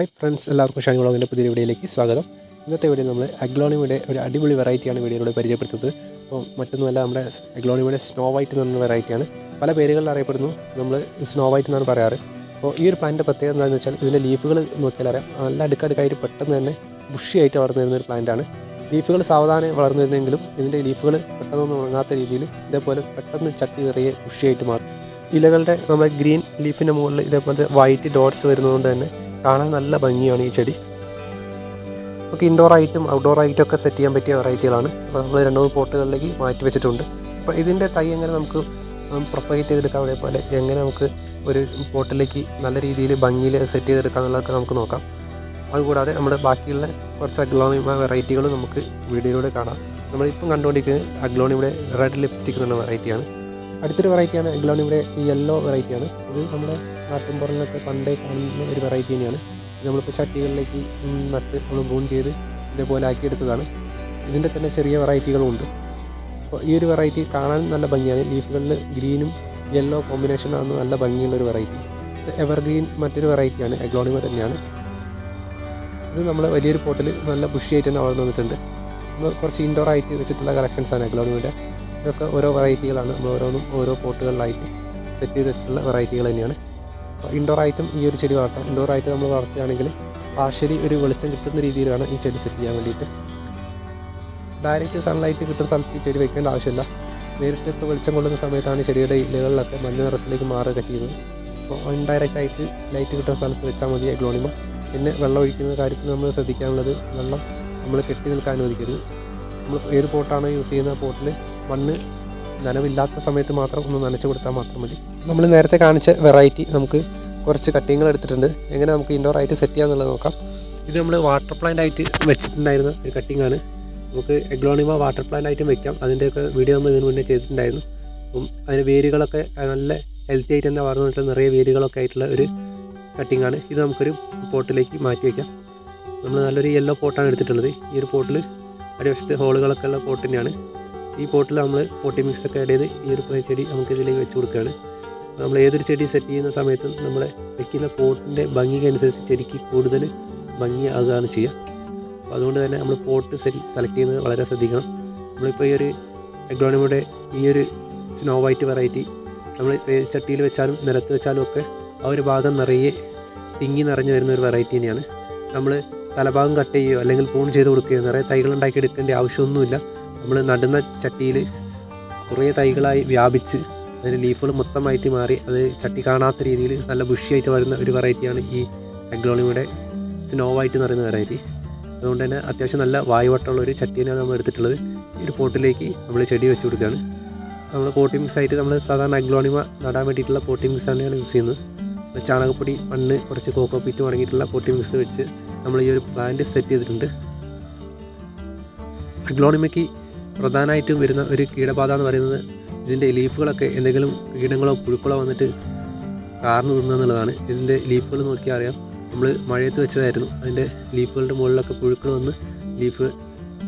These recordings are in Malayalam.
ഹായ് ഫ്രണ്ട്സ് എല്ലാവർക്കും ഷാനി വ്ളോഗിന്റെ പുതിയ വീഡിയോയിലേക്ക് സ്വാഗതം. ഇന്നത്തെ വീഡിയോ നമ്മൾ അഗ്ലോണിയുടെ ഒരു അടിപൊളി വെറൈറ്റിയാണ് വീഡിയോയിലൂടെ പരിചയപ്പെടുത്തുന്നത്. അപ്പോൾ മറ്റൊന്നുമല്ല നമ്മുടെ അഗ്ലോണിയുടെ സ്നോ വൈറ്റ് എന്ന് പറഞ്ഞ വെറൈറ്റിയാണ്. പല പേരുകളിൽ അറിയപ്പെടുന്നു നമ്മൾ സ്നോ വൈറ്റ് എന്നാണ് പറയാറ്. അപ്പോൾ ഈ ഒരു പ്ലാന്റിന്റെ പ്രത്യേകത എന്താണെന്ന് വെച്ചാൽ ഇതിന്റെ ലീഫുകൾ നോക്കിയാൽ അറിയാം. നല്ല അടുക്കടുക്കായിട്ട് പെട്ടെന്ന് തന്നെ ബുഷിയായിട്ട് വളർന്നു വരുന്ന ഒരു പ്ലാന്റാണ്. ലീഫുകൾ സാവധാനം വളർന്നു വരുന്നെങ്കിലും ഇതിന്റെ ലീഫുകൾ പെട്ടെന്നൊന്നും ഉണങ്ങാത്ത രീതിയിൽ ഇതേപോലെ പെട്ടെന്ന് ചട്ടി നിറയെ ബുഷിയായിട്ട് മാറും. ഇലകളുടെ നമ്മുടെ ഗ്രീൻ ലീഫിന്റെ മുകളിൽ ഇതേപോലത്തെ വൈറ്റ് ഡോട്ട്സ് വരുന്നതുകൊണ്ട് തന്നെ കാണാൻ നല്ല ഭംഗിയാണ് ഈ ചെടി. നമുക്ക് ഇൻഡോർ ആയിട്ടും ഔട്ട്ഡോർ ആയിട്ടും ഒക്കെ സെറ്റ് ചെയ്യാൻ പറ്റിയ വെറൈറ്റികളാണ് അപ്പോൾ നമ്മൾ രണ്ട് മൂന്ന് പോട്ടുകളിലേക്ക് മാറ്റി വെച്ചിട്ടുണ്ട്. അപ്പോൾ ഇതിന്റെ തൈ എങ്ങനെ നമുക്ക് പ്രൊപ്പഗേറ്റ് ചെയ്തെടുക്കാം അതേപോലെ എങ്ങനെ നമുക്ക് ഒരു പോട്ടിലേക്ക് നല്ല രീതിയിൽ ഭംഗിയിൽ സെറ്റ് ചെയ്തെടുക്കാം എന്നുള്ളതൊക്കെ നമുക്ക് നോക്കാം. അതുകൂടാതെ നമ്മുടെ ബാക്കിയുള്ള കുറച്ച് അഗ്ലോണിമ വെറൈറ്റികൾ നമുക്ക് വീഡിയോയിലൂടെ കാണാം. നമ്മളിപ്പം കണ്ടുകൊണ്ടിരിക്കുന്നത് അഗ്ലോണിയുടെ റെഡ് ലിപ്സ്റ്റിക് എന്നുള്ള വെറൈറ്റിയാണ് അടുത്തൊരു വെറൈറ്റിയാണ് അഗ്ലോണിയുടെ യെല്ലോ വെറൈറ്റിയാണ് ഇത് നമ്മുടെ നാട്ടിൻപുറങ്ങളിലൊക്കെ പണ്ടേ കാണുന്ന ഒരു വെറൈറ്റി തന്നെയാണ്. നമ്മളിപ്പോൾ ചട്ടികളിലേക്ക് നട്ട് നമ്മൾ ബൂൺ ചെയ്ത് ഇതേപോലെ ആക്കിയെടുത്തതാണ്. ഇതിന്റെ തന്നെ ചെറിയ വെറൈറ്റികളുമുണ്ട് അപ്പോൾ ഈ ഒരു വെറൈറ്റി കാണാൻ നല്ല ഭംഗിയാണ്. ലീഫുകളിൽ ഗ്രീനും യെല്ലോ കോമ്പിനേഷൻ ആണ് നല്ല ഭംഗിയുള്ളൊരു വെറൈറ്റി എവർഗ്രീൻ മറ്റൊരു വെറൈറ്റിയാണ് എഗ്ലോണിമ തന്നെയാണ്. ഇത് നമ്മൾ വലിയൊരു പോട്ടിൽ നല്ല ബുഷിയായിട്ട് തന്നെ വളർന്നു വന്നിട്ടുണ്ട്. നമ്മൾ കുറച്ച് ഇൻഡോർ ആയിട്ട് വെച്ചിട്ടുള്ള കളക്ഷൻസാണ് എഗ്ലോണിമയുടെ ഇതൊക്കെ ഓരോ വെറൈറ്റികളാണ് നമ്മൾ ഓരോന്നും ഓരോ പോട്ടുകളിലായിട്ട് സെറ്റ് ചെയ്ത് വെച്ചിട്ടുള്ള വെറൈറ്റികൾ തന്നെയാണ്. ഇൻഡോർ ആയിട്ടും ഈ ഒരു ചെടി വളർത്താം ഇൻഡോർ ആയിട്ട് നമ്മൾ വളർത്തുകയാണെങ്കിൽ പാർഷ്യലി ഒരു വെളിച്ചം കിട്ടുന്ന രീതിയിലാണ് ഈ ചെടി സെറ്റ് ചെയ്യാൻ വേണ്ടിയിട്ട്. ഡയറക്റ്റ് സൺലൈറ്റ് കിട്ടുന്ന സ്ഥലത്ത് ഈ ചെടി വെക്കേണ്ട ആവശ്യമില്ല. നേരിട്ട് വെളിച്ചം കൊള്ളുന്ന സമയത്താണ് ചെടിയുടെ ഇലകളിലൊക്കെ മഞ്ഞ നിറത്തിലേക്ക് മാറുകയൊക്കെ ചെയ്യുന്നത്. അപ്പോൾ ഇൻഡയറക്റ്റ് ആയിട്ട് ലൈറ്റ് കിട്ടുന്ന സ്ഥലത്ത് വെച്ചാൽ മതി ഗ്ലോണിമ പിന്നെ വെള്ളം ഒഴിക്കുന്ന കാര്യത്തിൽ നമ്മൾ ശ്രദ്ധിക്കാനുള്ളത് വെള്ളം നമ്മൾ കെട്ടി നിൽക്കാൻ അനുവദിക്കരുത്. നമ്മൾ ഏത് പോട്ടാണോ യൂസ് ചെയ്യുന്ന പോട്ടിൽ മണ്ണ് നനവില്ലാത്ത സമയത്ത് മാത്രം ഒന്ന് നനച്ച് കൊടുത്താൽ മാത്രം മതി. നമ്മൾ നേരത്തെ കാണിച്ച വെറൈറ്റി നമുക്ക് കുറച്ച് കട്ടിങ്ങൾ എടുത്തിട്ടുണ്ട്. എങ്ങനെ നമുക്ക് ഇൻഡോർ ആയിട്ട് സെറ്റ് ചെയ്യാന്നുള്ളത് നോക്കാം. ഇത് നമ്മൾ വാട്ടർ പ്ലാന്റ് ആയിട്ട് വെച്ചിട്ടുണ്ടായിരുന്ന ഒരു കട്ടിംഗ് ആണ്. നമുക്ക് എഗ്ലോണിമ വാട്ടർ പ്ലാന്റ് ആയിട്ടും വെക്കാം. അതിന്റെയൊക്കെ വീഡിയോ നമ്മൾ ഇതിന് മുന്നേ ചെയ്തിട്ടുണ്ടായിരുന്നു. അപ്പം അതിന് വേരുകളൊക്കെ നല്ല ഹെൽത്തി ആയിട്ട് തന്നെ വളർന്നു വെച്ചാൽ നിറയെ വേരുകളൊക്കെ ആയിട്ടുള്ള ഒരു കട്ടിംഗ് ആണ്. ഇത് നമുക്കൊരു പോട്ടിലേക്ക് മാറ്റി വയ്ക്കാം നമ്മൾ നല്ലൊരു യെല്ലോ പോട്ടാണ് എടുത്തിട്ടുള്ളത്. ഈ ഒരു പോട്ടിൽ അടിവശത്ത് ഹോളുകളൊക്കെ ഉള്ള പോട്ട് തന്നെയാണ്. ഈ പോട്ടിൽ നമ്മൾ പോട്ടി മിക്സ് ഒക്കെ ആഡ് ചെയ്ത് ഈ ഒരു ചെടി നമുക്ക് ഇതിലേക്ക് വെച്ച് കൊടുക്കുകയാണ്. നമ്മൾ ഏതൊരു ചെടി സെറ്റ് ചെയ്യുന്ന സമയത്തും നമ്മൾ വെക്കുന്ന പോട്ടിന്റെ ഭംഗിക്കനുസരിച്ച് ചെടിക്ക് കൂടുതൽ ഭംഗി ആകുകയാണ് ചെയ്യുക. അപ്പോൾ അതുകൊണ്ട് തന്നെ നമ്മൾ പോട്ട് സെറ്റ് സെലക്ട് ചെയ്യുന്നത് വളരെ ശ്രദ്ധിക്കണം. നമ്മളിപ്പോൾ ഈ ഒരു എഗ്രോണിമയുടെ ഈ ഒരു സ്നോ വൈറ്റ് വെറൈറ്റി നമ്മൾ ചട്ടിയിൽ വെച്ചാലും നിലത്ത് വെച്ചാലും ഒക്കെ ആ ഒരു ഭാഗം നിറയെ തിങ്ങി നിറഞ്ഞു വരുന്ന ഒരു വെറൈറ്റി തന്നെയാണ്. നമ്മൾ തലഭാഗം കട്ട് ചെയ്യുകയോ അല്ലെങ്കിൽ പൂൺ ചെയ്ത് കൊടുക്കുകയോ നിറയെ തൈകൾ ഉണ്ടാക്കി എടുക്കേണ്ട ആവശ്യമൊന്നുമില്ല. നമ്മൾ നടുന്ന ചട്ടിയിൽ കുറേ തൈകളായി വ്യാപിച്ച് അതിന് ലീഫുകൾ മൊത്തമായിട്ട് മാറി അത് ചട്ടി കാണാത്ത രീതിയിൽ നല്ല ബുഷിയായിട്ട് വരുന്ന ഒരു വെറൈറ്റിയാണ് ഈ അഗ്ലോണിയുടെ സ്നോ വൈറ്റ് എന്ന് പറയുന്ന വെറൈറ്റി. അതുകൊണ്ട് തന്നെ അത്യാവശ്യം നല്ല വായുവട്ടമുള്ള ഒരു ചട്ടീനാണ് നമ്മൾ എടുത്തിട്ടുള്ളത്. ഈ ഒരു പോട്ടിലേക്ക് നമ്മൾ ചെടി വെച്ച് കൊടുക്കുകയാണ്. നമ്മൾ പോട്ടി മിക്സ് ആയിട്ട് നമ്മൾ സാധാരണ അഗ്ലോണിമ നടാൻ വേണ്ടിയിട്ടുള്ള പോട്ടി മിക്സ് തന്നെയാണ് യൂസ് ചെയ്യുന്നത്. ചാണകപ്പൊടി മണ്ണ് കുറച്ച് കോക്കോ പീറ്റ് അടങ്ങിയിട്ടുള്ള പോട്ടി മിക്സ് വെച്ച് നമ്മൾ ഈ ഒരു പ്ലാന്റ് സെറ്റ് ചെയ്തിട്ടുണ്ട്. അഗ്ലോണിമയ്ക്ക് പ്രധാനമായിട്ടും വരുന്ന ഒരു കീടബാധ എന്ന് പറയുന്നത് ഇതിന്റെ ലീഫുകളൊക്കെ എന്തെങ്കിലും കീടങ്ങളോ പുഴുക്കളോ വന്നിട്ട് കാർന്നു തിന്നുന്നുള്ളതാണ്. ഇതിന്റെ ലീഫുകൾ നോക്കിയാൽ അറിയാം. നമ്മൾ മഴയത്ത് വെച്ചതായിരുന്നു. അതിന്റെ ലീഫുകളുടെ മുകളിലൊക്കെ പുഴുക്കൾ വന്ന് ലീഫ്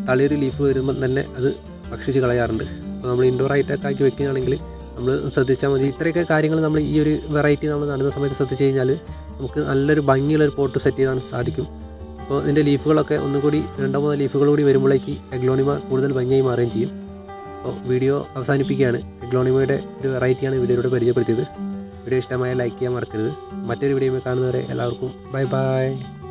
തളിയൊരു ലീഫ് വരുമ്പം തന്നെ അത് ഭക്ഷിച്ച് കളയാറുണ്ട്. അപ്പോൾ നമ്മൾ ഇൻഡോർ ആയിട്ടൊക്കെ ആക്കി വെക്കുകയാണെങ്കിൽ നമ്മൾ ശ്രദ്ധിച്ചാൽ മതി. ഇത്രയൊക്കെ കാര്യങ്ങൾ നമ്മൾ ഈ ഒരു വെറൈറ്റി നമ്മൾ നടുന്ന സമയത്ത് ശ്രദ്ധിച്ച് കഴിഞ്ഞാൽ നമുക്ക് നല്ലൊരു ഭംഗിയുള്ള ഒരു പോട്ട് സെറ്റ് ചെയ്യാൻ സാധിക്കും. അപ്പോൾ ഇതിന്റെ ലീഫുകളൊക്കെ ഒന്നുകൂടി രണ്ടോ മൂന്നോ ലീഫുകൾ കൂടി വരുമ്പോഴേക്ക് എഗ്ലോണിമ കൂടുതൽ ഭംഗിയായി മാറുകയും ചെയ്യും. അപ്പോൾ വീഡിയോ അവസാനിപ്പിക്കുകയാണ്. എഗ്ലോണിമയുടെ ഒരു വെറൈറ്റിയാണ് വീഡിയോയിലൂടെ പരിചയപ്പെടുത്തിയത്. വീഡിയോ ഇഷ്ടമായ ലൈക്ക് ചെയ്യാൻ മറക്കരുത്. മറ്റൊരു വീഡിയോ കാണുന്നവരെ എല്ലാവർക്കും ബൈ ബൈ.